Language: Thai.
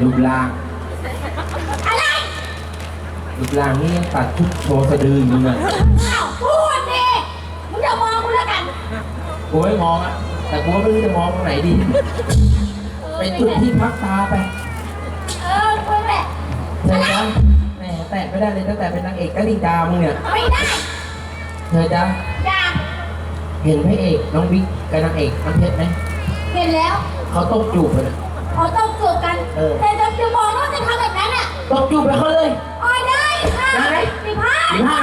ร่าง อะไรรูปร่างนี่ยังตัดชุดโชว์สะดืออยู่นะอ้าวพูดดิมึงจะมองกูแล้วกันกูไม่มองอะแต่กูก็ไม่รู้จะมองตรงไหนดี ไปจุดที่พักตาไปเออมึงแหละเธอจ้ะแหมแตะไม่ได้เลยตั้งแต่เป็นนางเอกกลิดามึงเนี่ย ไม่ได้เธอจ้ะอย่าเห็นพระเอกน้องบิ๊กกับนางเอกน้ำเพชรไหมเห็นแล้ว เขาต้องจูบกันอะเขาต้องจูบกันเออแต่จะจะม ตอยู่ไปเขาเลย โอ้ยได้ค่ะได้ไหม สิบห้ไสิบห้า